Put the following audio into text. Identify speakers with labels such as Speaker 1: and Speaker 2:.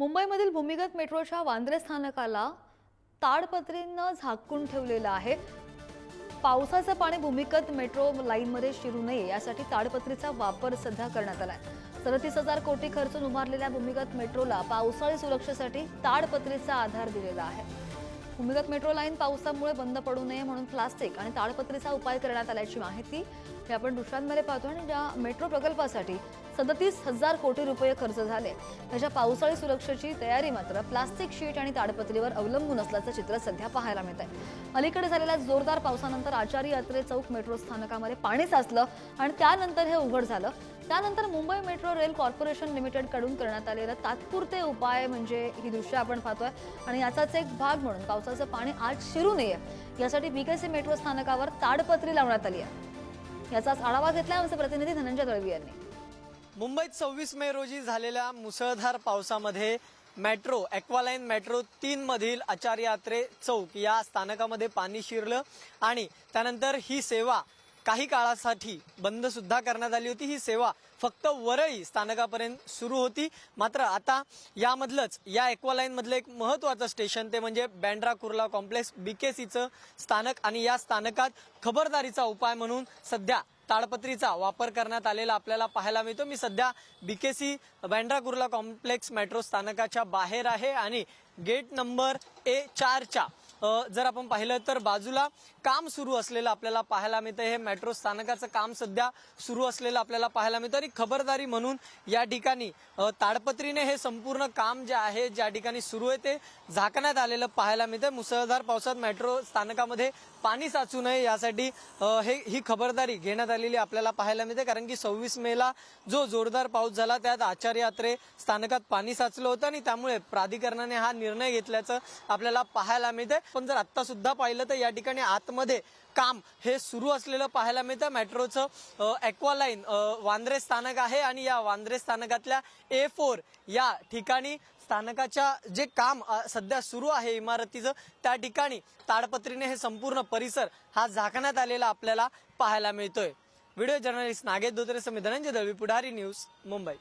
Speaker 1: मुंबईमधील भूमिगत मेट्रोच्या वांद्रे स्थानकाला ताडपत्रीनं झाकून ठेवलेलं आहे. पावसाचं पाणी भूमिगत मेट्रो लाईनमध्ये शिरू नये यासाठी ताडपत्रीचा वापर सध्या करण्यात आलाय. सदतीस हजार कोटी खर्चून उभारलेल्या भूमिगत मेट्रोला पावसाळी सुरक्षेसाठी ताडपत्रीचा आधार दिलेला आहे. भूमिगत मेट्रो लाईन पावसामुळे बंद पडू नये म्हणून प्लास्टिक आणि ताडपत्रीचा उपाय करण्यात आल्याची माहिती हे आपण दृश्यांमध्ये पाहतो आणि या मेट्रो प्रकल्पासाठी सदतीस हजार कोटी रुपये खर्च झाले. त्याच्या पावसाळी सुरक्षेची तयारी मात्र प्लास्टिक शीट आणि ताडपत्रीवर अवलंबून असल्याचं चित्र सध्या पाहायला मिळत आहे अलीकडे झालेल्या जोरदार पावसानंतर आचार्य यात्रे चौक मेट्रो स्थानकामध्ये पाणी साचलं आणि त्यानंतर हे उघड झालं. त्यानंतर मुंबई मेट्रो रेल कॉर्पोरेशन लिमिटेडकडून करण्यात आलेलं तात्पुरते उपाय म्हणजे ही दृश्य आपण पाहतोय आणि याचाच एक भाग म्हणून पावसाचं पाणी आज शिरू नये. यासाठी बीकेसी मेट्रो स्थानकावर ताडपत्री लावण्यात आली आहे. याचाच आढावा घेतलाय आमचे प्रतिनिधी धनंजय दळवी यांनी.
Speaker 2: मुंबईत सव्वीस मे रोजी झालेल्या मुसळधार पावसामध्ये मेट्रो ॲक्वालाईन मेट्रो तीन मधील आचार्य यात्रे चौक या स्थानकामध्ये पाणी शिरलं आणि त्यानंतर ही सेवा काही काळासाठी बंद सुद्धा करण्यात आली होती. ही सेवा फक्त वरळी स्थानकापर्यंत सुरू होती. मात्र आता यामधलंच या एक्वालाईन मधलं एक महत्वाचं स्टेशन ते म्हणजे बँड्रा कुर्ला कॉम्प्लेक्स बीकेसीचं स्थानक आणि या स्थानकात खबरदारीचा उपाय म्हणून सध्या ताडपत्रीचा वापर करण्यात आलेला आपल्याला पाहायला मिळतो. मी सध्या BKC Bandra Kurla complex metro स्थानकाच्या बाहेर आहे आणि गेट नंबर ए चारच्या जर आपण पाहिलं तर बाजूला काम सुरू असलेलं आपल्याला पाहायला मिळतं. हे मेट्रो स्थानकाचं काम सध्या सुरू असलेलं आपल्याला पाहायला मिळतं. आणि खबरदारी म्हणून या ठिकाणी ताडपत्रीने हे संपूर्ण काम जे आहे ज्या ठिकाणी सुरू आहे ते झाकण्यात आलेलं पाहायला मिळतं मुसळधार पावसात मेट्रो स्थानकामध्ये पाणी साचू नये यासाठी हे ही खबरदारी घेण्यात आलेली आपल्याला पाहायला मिळते. कारण की सव्वीस मेला जो जोरदार पाऊस झाला त्यात आचार्य यात्रे स्थानकात पाणी साचलं होतं आणि त्यामुळे प्राधिकरणाने हा निर्णय घेतल्याचं आपल्याला पाहायला मिळतंय. पण जर आत्ता सुद्धा पाहिलं तर या ठिकाणी आत मध्ये काम हे सुरू असलेलं पाहायला मिळतं. मेट्रोचं ॲक्वालाईन वांद्रे स्थानक आहे आणि या वांद्रे स्थानकातल्या ए फोर या ठिकाणी स्थानकाच्या जे काम सध्या सुरू आहे इमारतीचं त्या ठिकाणी ताडपत्रीने हे संपूर्ण परिसर हा झाकण्यात आलेला आपल्याला पाहायला मिळतोय. Video journalist Nagesh Dhotre Sami Dhananjay Dalvi Pudhari news Mumbai.